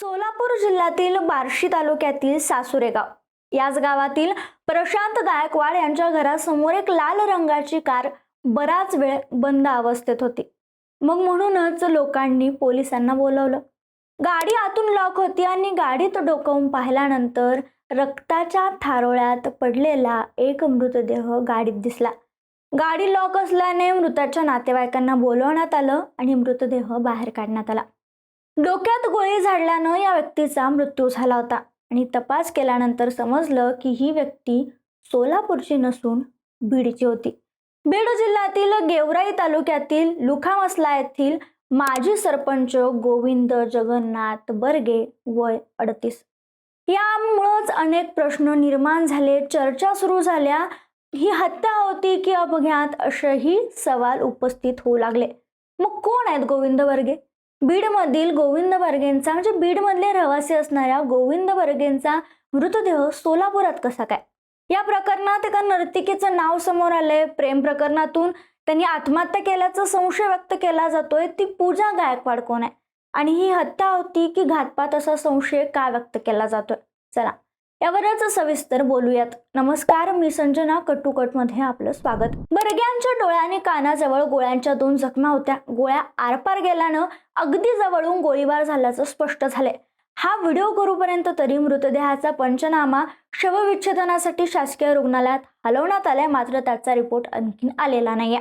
सोलापूर जिल्ह्यातील बार्शी तालुक्यातील सासुरे गाव याच गावातील प्रशांत गायकवाड यांच्या घरासमोर एक लाल रंगाची कार बराच वेळ बंद अवस्थेत होती. मग म्हणूनच लोकांनी पोलिसांना बोलवलं. गाडी आतून लॉक होती आणि गाडीत डोकावून पाहिल्यानंतर रक्ताच्या थारोळ्यात पडलेला एक मृतदेह गाडीत दिसला. गाडी लॉक असल्याने मृताच्या नातेवाईकांना बोलवण्यात आलं आणि मृतदेह बाहेर काढण्यात आला. डोक्यात गोळी झाडल्यानं या व्यक्तीचा मृत्यू झाला होता. आणि तपास केल्यानंतर समजलं की ही व्यक्ती सोलापूरची नसून बीडची होती. बीड जिल्ह्यातील गेवराई तालुक्यातील लुखामसला येथील माजी सरपंच गोविंद जगन्नाथ बर्गे वय अडतीस. यामुळंच अनेक प्रश्न निर्माण झाले चर्चा सुरू झाल्या. ही हत्या होती की अपघात असेही सवाल उपस्थित होऊ लागले. मग कोण आहेत गोविंद बर्गे? बीडमधील गोविंद बर्गेंचा म्हणजे बीडमधले रहिवासी असणाऱ्या गोविंद बर्गेंचा मृतदेह सोलापुरात कसा काय? या प्रकरणात एका नर्तिकेचं नाव समोर आलंय. प्रेम प्रकरणातून त्यांनी आत्महत्या केल्याचा संशय व्यक्त केला जातोय. ती पूजा गायकवाड कोण आहे? आणि ही हत्या होती की घातपात असा संशय का व्यक्त केला जातोय? चला. यावरच सविस्तर बोलूयात. नमस्कार मी संजना कटुकटमध्ये आपलं स्वागत. बर्ग्यांच्या डोळ्या आणि कानाजवळ गोळ्यांच्या दोन जखमा होत्या. गोळ्या आरपार गेल्यानं अगदी जवळून गोळीबार झाल्याचं स्पष्ट झालंय. हा व्हिडिओ करूपर्यंत तरी मृतदेहाचा पंचनामा शवविच्छेदनासाठी शासकीय रुग्णालयात हलवण्यात आलाय. मात्र त्याचा रिपोर्ट आणखीन आलेला नाहीये.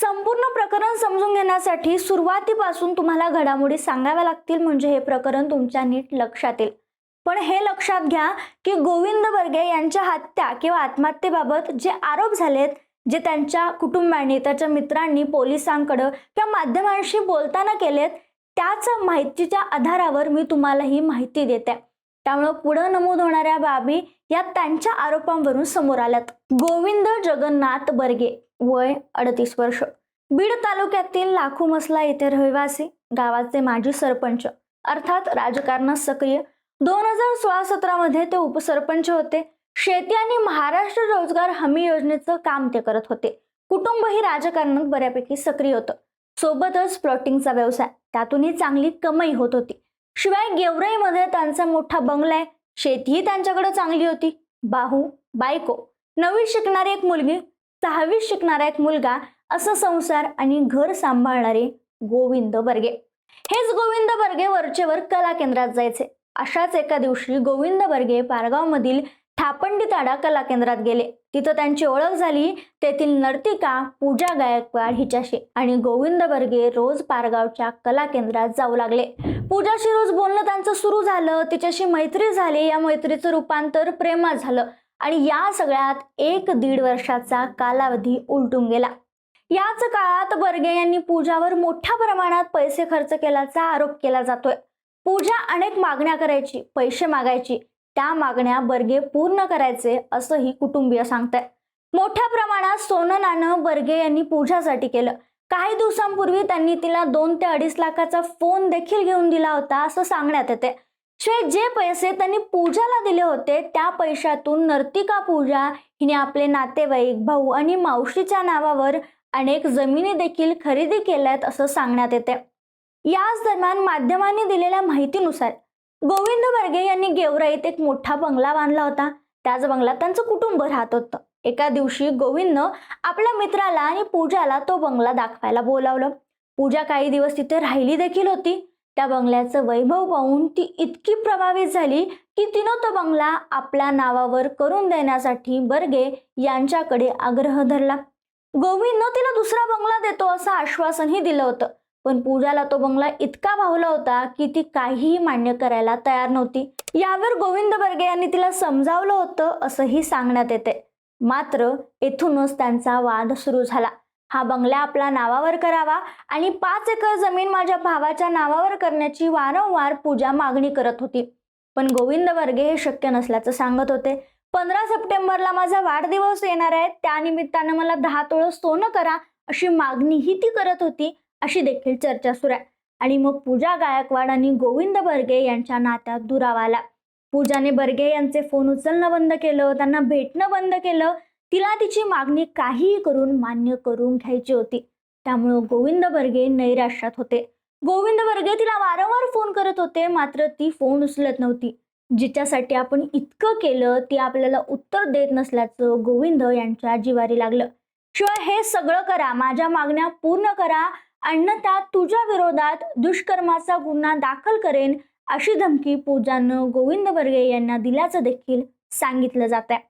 संपूर्ण प्रकरण समजून घेण्यासाठी सुरुवातीपासून तुम्हाला घडामोडी सांगाव्या लागतील. म्हणजे हे प्रकरण तुमच्या नीट लक्षात येईल. पण हे लक्षात घ्या की गोविंद बर्गे यांच्या हत्या किंवा आत्महत्येबाबत जे आरोप झालेत जे त्यांच्या कुटुंबांनी त्याच्या मित्रांनी पोलिसांकडं किंवा माध्यमांशी बोलताना केलेत त्याच माहितीच्या आधारावर मी तुम्हाला ही माहिती देते. त्यामुळं पुढं नमूद होणाऱ्या बाबी या त्यांच्या आरोपांवरून समोर आल्यात. गोविंद जगन्नाथ बर्गे वय अडतीस वर्ष. बीड तालुक्यातील लाखू मसला येथे रहिवासी गावाचे माजी सरपंच अर्थात राजकारणात सक्रिय दोन हजार सोळा सतरामध्ये ते उपसरपंच होते. शेती आणि महाराष्ट्र रोजगार हमी योजनेचं काम ते करत होते. कुटुंबही राजकारणात बऱ्यापैकी सक्रिय होतं. सोबतच प्लॉटिंगचा व्यवसाय त्यातूनही चांगली कमाई होत होती. शिवाय गेवराईमध्ये त्यांचा मोठा बंगला आहे. शेतीही त्यांच्याकडे चांगली होती. बाहू बायको नवी शिकणारी एक मुलगी सहावी शिकणारा एक मुलगा असं संसार आणि घर सांभाळणारे गोविंद बर्गे. हेच गोविंद बर्गे वरचेवर कला केंद्रात जायचे. अशाच एका दिवशी गोविंद बर्गे पारगावमधील थापंडी ताडा कला केंद्रात गेले. तिथं त्यांची ओळख झाली. तेथील नर्तिका पूजा गायकवाड हिच्याशी आणि गोविंद बर्गे रोज पारगावच्या कला केंद्रात जाऊ लागले. पूजाशी रोज बोलणं त्यांचं सुरू झालं. तिच्याशी मैत्री झाली. या मैत्रीचं रूपांतर प्रेमात झालं आणि या सगळ्यात एक दीड वर्षाचा कालावधी उलटून गेला. याच काळात बर्गे यांनी पूजावर मोठ्या प्रमाणात पैसे खर्च केल्याचा आरोप केला जातोय. पूजा अनेक मागण्या करायची पैसे मागायची त्या मागण्या बर्गे पूर्ण करायचे असंही कुटुंबीय सांगताय मोठ्या प्रमाणात सोनं नाणं बर्गे यांनी पूजासाठी केलं. काही दिवसांपूर्वी त्यांनी तिला दोन ते अडीच लाखाचा फोन देखील घेऊन दिला होता असं सांगण्यात येते. शिवाय जे पैसे त्यांनी पूजाला दिले होते त्या पैशातून नर्तिका पूजा हिने आपले नातेवाईक भाऊ आणि मावशीच्या नावावर अनेक जमिनी देखील खरेदी केल्यात असं सांगण्यात येते. याच दरम्यान माध्यमांनी दिलेल्या माहितीनुसार गोविंद बर्गे यांनी गेवराईत एक मोठा बंगला बांधला होता. त्याच बंगला त्यांचं कुटुंब राहत होतं. एका दिवशी गोविंदनं आपल्या मित्राला आणि पूजाला तो बंगला दाखवायला बोलावलं. पूजा काही दिवस तिथे राहिली देखील होती. त्या बंगल्याचं वैभव पाहून ती इतकी प्रभावित झाली की तिनं तो बंगला आपल्या नावावर करून देण्यासाठी बर्गे यांच्याकडे आग्रह धरला. गोविंदनं तिला दुसरा बंगला देतो असं आश्वासनही दिलं होतं. पण पूजाला तो बंगला इतका भावला होता की ती काहीही मान्य करायला तयार नव्हती. यावर गोविंद बर्गे यांनी तिला समजावलं होतं असंही सांगण्यात येते. मात्र येथूनच त्यांचा वाद सुरू झाला. हा बंगला आपला नावावर करावा आणि पाच एकर जमीन माझ्या भावाच्या नावावर करण्याची वारंवार पूजा मागणी करत होती. पण गोविंद वर्गे हे शक्य नसल्याचं सांगत होते. पंधरा सप्टेंबरला माझा वाढदिवस येणार आहे. त्यानिमित्तानं मला दहा तोळं सोनं करा अशी मागणीही ती करत होती. अशी देखील चर्चा सुरू आहे. आणि मग पूजा गायकवाड आणि गोविंद बर्गे यांच्या नात्यात दुरावा आला. पूजाने बर्गे यांचे फोन उचलणं बंद केलं त्यांना भेटणं बंद केलं. तिला तिची मागणी काहीही करून मान्य करून घ्यायची होती. त्यामुळं गोविंद बर्गे नैराश्यात होते. गोविंद बर्गे तिला वारंवार फोन करत होते मात्र ती फोन उचलत नव्हती. जिच्यासाठी आपण इतकं केलं ती आपल्याला उत्तर देत नसल्याचं गोविंद यांच्या जिवारी लागलं. शिवाय हे सगळं करा माझ्या मागण्या पूर्ण करा अन्यथा तुझ्या विरोधात दुष्कर्माचा गुन्हा दाखल करेन अशी धमकी पूजानं गोविंद बर्गे यांना दिल्याचं देखील सांगितलं जात आहे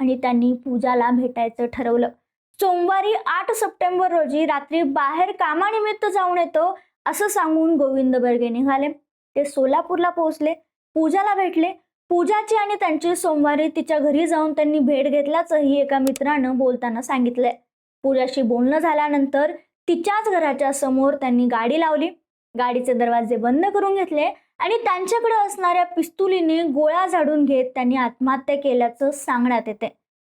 आणि त्यांनी पूजाला भेटायचं ठरवलं. सोमवारी आठ सप्टेंबर रोजी रात्री बाहेर कामानिमित्त जाऊन येतो असं सांगून गोविंद बर्गे निघाले. ते सोलापूरला पोहोचले. पूजाला भेटले. पूजाची आणि त्यांची सोमवारी तिच्या घरी जाऊन त्यांनी भेट घेतल्याचंही एका मित्रानं बोलताना सांगितलंय. पूजाशी बोलणं झाल्यानंतर तिच्याच घराच्या समोर त्यांनी गाडी लावली. गाडीचे दरवाजे बंद करून घेतले आणि त्यांच्याकडे असणाऱ्या पिस्तुलीने गोळ्या झाडून घेत त्यांनी आत्महत्या केल्याचं सांगण्यात येते.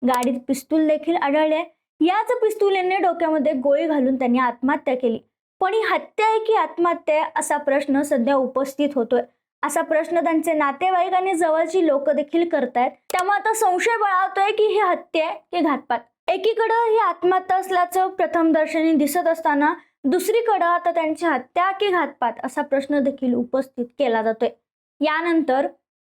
गाडीत पिस्तूल देखील आढळले. याच पिस्तुलीने डोक्यामध्ये गोळी घालून त्यांनी आत्महत्या केली. पण ही हत्या आहे की आत्महत्या आहे असा प्रश्न सध्या उपस्थित होतोय. असा प्रश्न त्यांचे नातेवाईक आणि जवळची लोक देखील करतायत. त्यामुळे आता संशय बळावतोय की ही हत्या आहे की घातपात. एकीकडं ही आत्महत्या असल्याचं प्रथम दर्शनी दिसत असताना दुसरीकडं आता त्यांची हत्या की घातपात असा प्रश्न देखील उपस्थित केला जातोय. यानंतर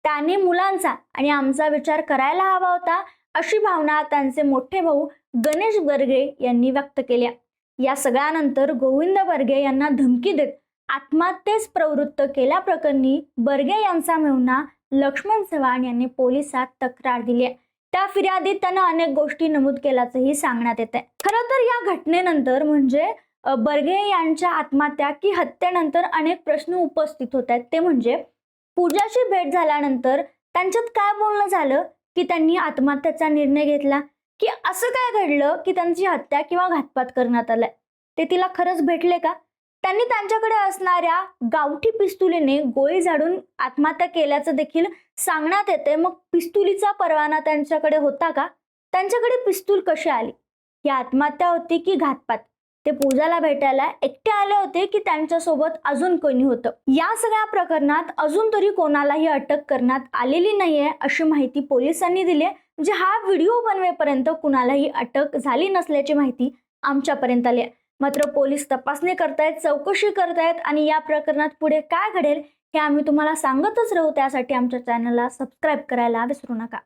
त्याने मुलांचा आणि आमचा विचार करायला हवा होता अशी भावना त्यांचे मोठे भाऊ गणेश बर्गे यांनी व्यक्त केल्या. या सगळ्यानंतर गोविंद बर्गे यांना धमकी देत आत्महत्येस प्रवृत्त केल्याप्रकरणी बर्गे यांचा मेहुणा लक्ष्मण चव्हाण यांनी पोलिसात तक्रार दिली आहे. त्या फिर्यादीत त्यानं अनेक गोष्टी नमूद केल्याचंही सांगण्यात येत आहे खरं तर या घटनेनंतर म्हणजे बर्गे यांच्या आत्महत्या की हत्येनंतर अनेक प्रश्न उपस्थित होत आहेत ते म्हणजे पूजाची भेट झाल्यानंतर त्यांच्यात काय बोलणं झालं? की त्यांनी आत्महत्याचा निर्णय घेतला? की असं काय घडलं? की त्यांची हत्या किंवा घातपात करण्यात आलाय? ते तिला खरंच भेटले का? त्यांनी त्यांच्याकडे असणाऱ्या गावठी पिस्तुलीने गोळी झाडून आत्महत्या केल्याचं देखील सांगण्यात येते मग पिस्तुलीचा परवाना त्यांच्याकडे होता का? त्यांच्याकडे पिस्तूल कशी आली? ही आत्महत्या होती की घातपात? ते पूजाला भेटायला एकटे आले होते की त्यांच्यासोबत अजून कोणी होतं? या सगळ्या प्रकरणात अजून तरी कोणालाही अटक करण्यात आलेली नाहीये अशी माहिती पोलिसांनी दिली आहे म्हणजे हा व्हिडिओ बनवेपर्यंत कुणालाही अटक झाली नसल्याची माहिती आमच्यापर्यंत आली आहे मात्र पोलीस तपासणी करतायत चौकशी करतायत आणि या प्रकरणात पुढे काय घडेल हे आम्ही तुम्हाला सांगतच राहू. त्यासाठी आमच्या चॅनलला सबस्क्राईब करायला विसरू नका.